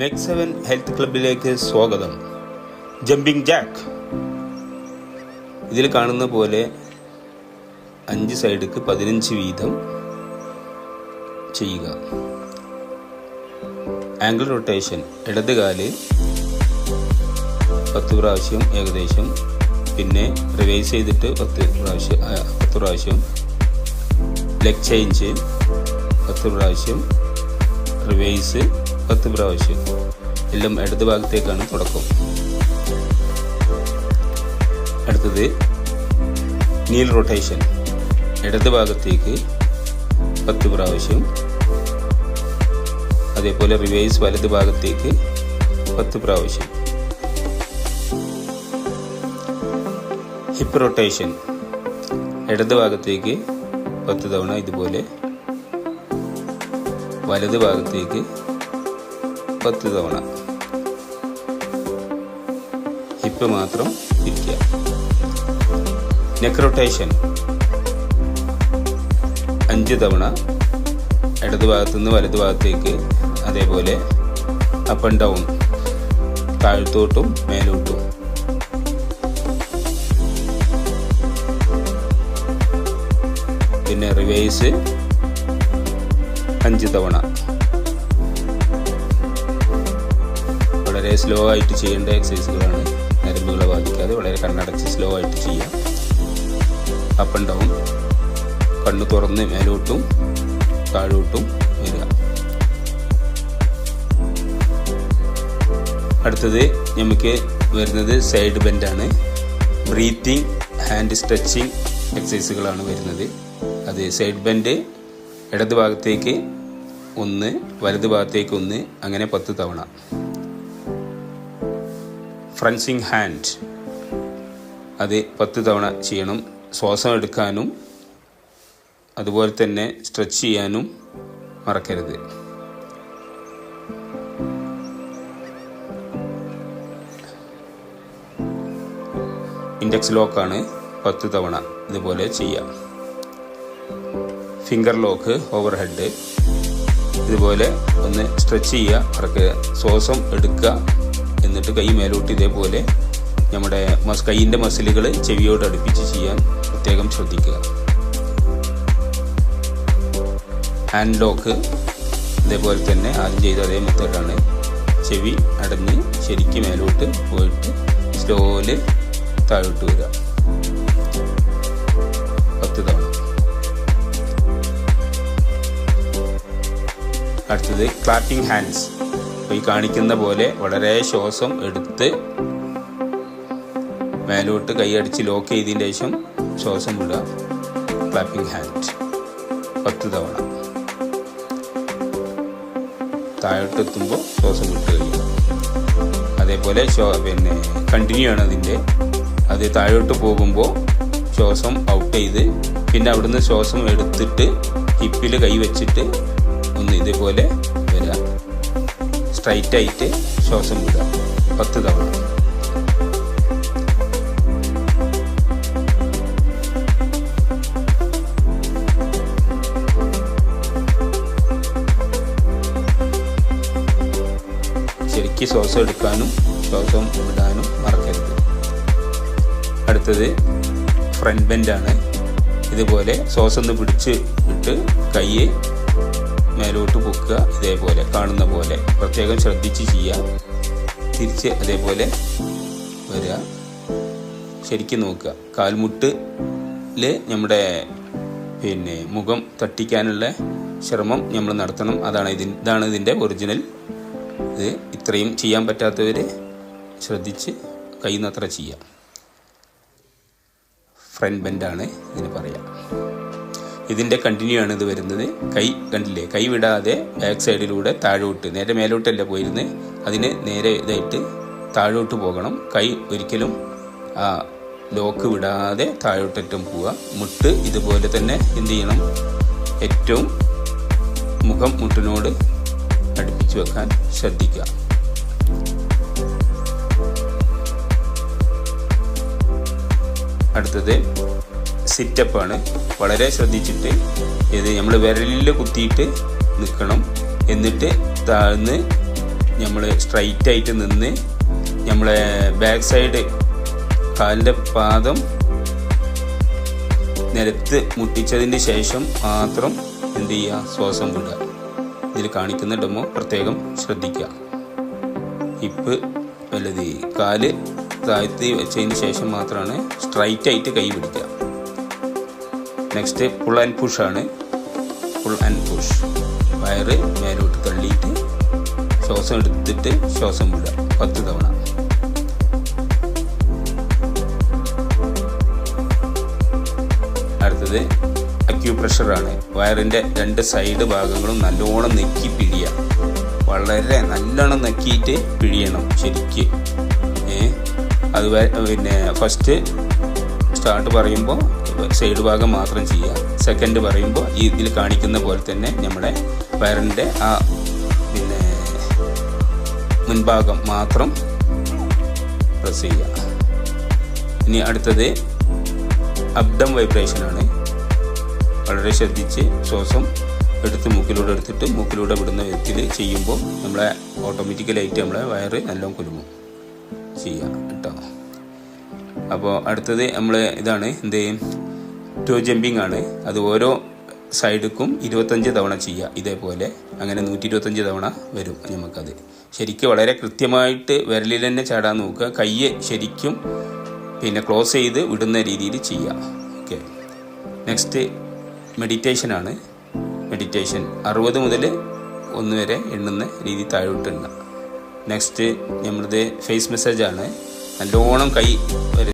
മെക് seven health ക്ലബിലേക്ക് സ്വാഗതം. Jumping Jack ഇതിൽ കാണുന്ന പോലെ അഞ്ച് സൈഡിക്ക് പതിനഞ്ച് വീതം ചെയ്യുക. ആംഗിൾ റൊട്ടേഷൻ ഇടത് കാൽ പത്ത് പ്രാവശ്യം ഏകദേശം. പിന്നെ റിവൈസ് ചെയ്തിട്ട് പത്ത് പ്രാവശ്യം പത്ത് പ്രാവശ്യം. ലെഗ് ചേഞ്ച് പത്ത് പ്രാവശ്യം റിവൈസ് പത്ത് പ്രാവശ്യം. എല്ലാം ഇടത് ഭാഗത്തേക്കാണ് തുടക്കം. അടുത്തത് നീൽ റൊട്ടേഷൻ ഇടത് ഭാഗത്തേക്ക് പത്ത് പ്രാവശ്യം. അതേപോലെ റിവൈസ് വലത് ഭാഗത്തേക്ക് പത്ത് പ്രാവശ്യം. ഹിപ്പ് റൊട്ടേഷൻ ഇടത് ഭാഗത്തേക്ക് പത്ത് തവണ ഇതുപോലെ വലത് ഭാഗത്തേക്ക് പത്ത് തവണ. ഹിപ്പ് മാത്രം തിരിക്കുക നെക്ക് റൊട്ടേഷൻ അഞ്ച് തവണ ഇടത് ഭാഗത്തു നിന്ന് വലത് ഭാഗത്തേക്ക് അതേപോലെ അപ്പ് ആൻഡ് ഡൗൺ താഴ്ത്തോട്ടും മേലോട്ടും. പിന്നെ റിവേഴ്സ് അഞ്ച് തവണ. വളരെ സ്ലോ ആയിട്ട് ചെയ്യേണ്ട എക്സസൈസുകളാണ് നരമ്പുകളെ ബാധിക്കാതെ വളരെ കണ്ണടച്ച് സ്ലോ ആയിട്ട് ചെയ്യാം. അപ്പ് ആൻഡ് ഡൗൺ കണ്ണ് തുറന്ന് മേലോട്ടും താഴോട്ടും വരിക. അടുത്തത് നമുക്ക് വരുന്നത് സൈഡ് ബെൻഡാണ് ബ്രീത്തിങ് ഹാൻഡ് സ്ട്രെച്ചിങ് എക്സസൈസുകളാണ് വരുന്നത്. അത് സൈഡ് ബെൻഡ് ഇടത് ഭാഗത്തേക്ക് ഒന്ന് വലത് ഭാഗത്തേക്ക് ഒന്ന് അങ്ങനെ പത്ത് തവണ. ഫ്രൻസിങ് ഹാൻഡ്. അത് പത്ത് തവണ ചെയ്യണം. ശ്വാസം എടുക്കാനും അതുപോലെ തന്നെ സ്ട്രെച്ച് ചെയ്യാനും മറക്കരുത്. ഇൻഡെക്സ് ലോക്കാണ് പത്ത് തവണ ഇതുപോലെ ചെയ്യാം. ഫിംഗർ ലോക്ക് ഓവർ ഹെഡ് ഇതുപോലെ ഒന്ന് സ്ട്രെച്ച് ചെയ്യുക ശ്വാസം എടുക്കുക എന്നിട്ട് കൈ മേലോട്ട് ഇതേപോലെ നമ്മുടെ മസ് കൈയിന്റെ മസിലുകൾ ചെവിയോട് അടുപ്പിച്ച് ചെയ്യാൻ പ്രത്യേകം ശ്രദ്ധിക്കുക. ഹാൻഡ് ലോക്ക് ഇതേപോലെ തന്നെ ആദ്യം ചെയ്ത അതേ മെത്തേഡാണ്. ചെവി അടഞ്ഞ് ശരിക്കും മേലോട്ട് പോയിട്ട് സ്ലോൽ താഴോട്ട് വരിക. പത്ത് തവണ. അടുത്തത് ക്ലാപ്പിംഗ് ഹാൻഡ്സ് ഈ കാണിക്കുന്ന പോലെ വളരെ ശ്വാസം എടുത്ത് മേലോട്ട് കൈയടിച്ച് ലോക്ക് ചെയ്തതിന് ശേഷം ശ്വാസം വിടുക ക്ലാപ്പിംഗ് ഹാൻഡ് പത്ത് തവണ. താഴോട്ട് എത്തുമ്പോൾ ശ്വാസം വിട്ട് കഴിയും. അതേപോലെ പിന്നെ കണ്ടിന്യൂ ആണ് അതിന്റെ. അത് താഴോട്ട് പോകുമ്പോൾ ശ്വാസം ഔട്ട് ചെയ്ത് പിന്നെ അവിടുന്ന് ശ്വാസം എടുത്തിട്ട് ഹിപ്പിൽ കൈ വെച്ചിട്ട് ഒന്ന് ഇതേപോലെ സ്ട്രൈറ്റ് ആയിട്ട് ശ്വാസം വിടുക. പത്ത് തവണ. ശരിക്കും ശ്വാസം എടുക്കാനും ശ്വാസം വിടാനും മറക്കരുത്. അടുത്തത് ഫ്രണ്ട് ബെൻഡാണ് ഇതുപോലെ ശ്വാസം ഒന്ന് പിടിച്ച് ഇട്ട് കൈ മേലോട്ട് പൊക്കുക ഇതേപോലെ കാണുന്ന പോലെ. പ്രത്യേകം ശ്രദ്ധിച്ച് ചെയ്യുക. തിരിച്ച് അതേപോലെ വരിക. ശരിക്കും നോക്കുക. കാൽമുട്ടിൽ നമ്മുടെ പിന്നെ മുഖം തട്ടിക്കാനുള്ള ശ്രമം നമ്മൾ നടത്തണം. അതാണ് ഇതിൻ ഇതാണ് ഇതിന്റെ ഒറിജിനൽ ഇത്. ഇത്രയും ചെയ്യാൻ പറ്റാത്തവർ ശ്രദ്ധിച്ച് കഴിയുന്നത്ര ചെയ്യാം ഫ്രണ്ട് ബെൻഡാണ് ഇതിന് പറയാം. ഇതിന്റെ കണ്ടിന്യൂ ആണ് ഇത് വരുന്നത്. കൈ കണ്ടില്ലേ? കൈ വിടാതെ ബാക്ക് സൈഡിലൂടെ താഴോട്ട് നേരെ മേലോട്ടല്ല പോയിരുന്നത് അതിന് നേരെ ഇതായിട്ട് താഴോട്ട് പോകണം. കൈ ഒരിക്കലും ആ ലോക്ക് വിടാതെ താഴോട്ടറ്റം പോവുക. മുട്ട് ഇതുപോലെ തന്നെ എന്ത് ചെയ്യണം? ഏറ്റവും മുഖം മുട്ടിനോട് അടുപ്പിച്ചു വെക്കാൻ ശ്രദ്ധിക്കുക. അടുത്തത് സിറ്റപ്പാണ് വളരെ ശ്രദ്ധിച്ചിട്ട് ഇത് നമ്മൾ വിരലിൽ കുത്തിയിട്ട് നിൽക്കണം എന്നിട്ട് താഴ്ന്ന് നമ്മൾ സ്ട്രൈറ്റ് ആയിട്ട് നിന്ന് നമ്മളെ ബാക്ക് സൈഡ് കാലിന്റെ പാദം നിലത്ത് മുട്ടിച്ചതിന് ശേഷം മാത്രം എന്ത് ചെയ്യുക? ശ്വാസം വിടുക. ഇതിൽ കാണിക്കുന്ന ഡെമോ പ്രത്യേകം ശ്രദ്ധിക്കുക. ഹിപ്പ് വലുത്. കാൽ താഴ്ത്തി വെച്ചതിന് ശേഷം മാത്രമാണ് സ്ട്രൈറ്റ് ആയിട്ട് കൈ പിടിക്കുക. നെക്സ്റ്റ് പുൾ ആൻഡ് പുഷ് ആണ്. പുൾ ആൻഡ് പുഷ് വയറ് മേലോട്ട് തള്ളിയിട്ട് ശ്വാസം എടുത്തിട്ട് ശ്വാസം വിടുക. പത്ത് തവണ. അടുത്തത് അക്യൂപ്രഷറാണ് വയറിന്റെ രണ്ട് സൈഡ് ഭാഗങ്ങളും നല്ലോണം നെക്കി പിഴിയുക. വളരെ നല്ലോണം നെക്കിയിട്ട് പിഴിയണം ശരിക്ക്. അത് പിന്നെ ഫസ്റ്റ് സ്റ്റാർട്ട് പറയുമ്പോൾ സൈഡ് ഭാഗം മാത്രം ചെയ്യുക. സെക്കൻഡ് പറയുമ്പോൾ ഇതിൽ കാണിക്കുന്ന പോലെ തന്നെ നമ്മുടെ വയറിന്റെ ആ പിന്നെ മുൻഭാഗം മാത്രം പ്രസ് ചെയ്യുക. ഇനി അടുത്തത് അബ്ഡം വൈബ്രേഷനാണ് വളരെ ശ്രദ്ധിച്ച് ശ്വാസം എടുത്ത് മൂക്കിലൂടെ എടുത്തിട്ട് മൂക്കിലൂടെ വിടുന്ന വിധത്തിൽ ചെയ്യുമ്പോൾ നമ്മളെ ഓട്ടോമാറ്റിക്കലായിട്ട് നമ്മളെ വയറ് നല്ലോണം കുലുങ്ങും. ചെയ്യുക കേട്ടോ. അപ്പോൾ അടുത്തത് നമ്മൾ ഇതാണ് എന്ത് ടോ ജമ്പിങ് ആണ്. അത് ഓരോ സൈഡിക്കും ഇരുപത്തഞ്ച് തവണ ചെയ്യുക ഇതേപോലെ അങ്ങനെ നൂറ്റി ഇരുപത്തഞ്ച് തവണ വരും നമുക്കത് ശരിക്കും വളരെ കൃത്യമായിട്ട് വിരലിൽ തന്നെ ചാടാൻ നോക്കുക. കയ്യ് ശരിക്കും പിന്നെ ക്ലോസ് ചെയ്ത് വിടുന്ന രീതിയിൽ ചെയ്യുക ഓക്കെ നെക്സ്റ്റ് മെഡിറ്റേഷനാണ് മെഡിറ്റേഷൻ അറുപത് മുതൽ ഒന്ന് വരെ എണ്ണുന്ന രീതി താഴോട്ട് നെക്സ്റ്റ് നമ്മളത് ഫേസ് മെസ്സേജാണ് നല്ലോണം കൈ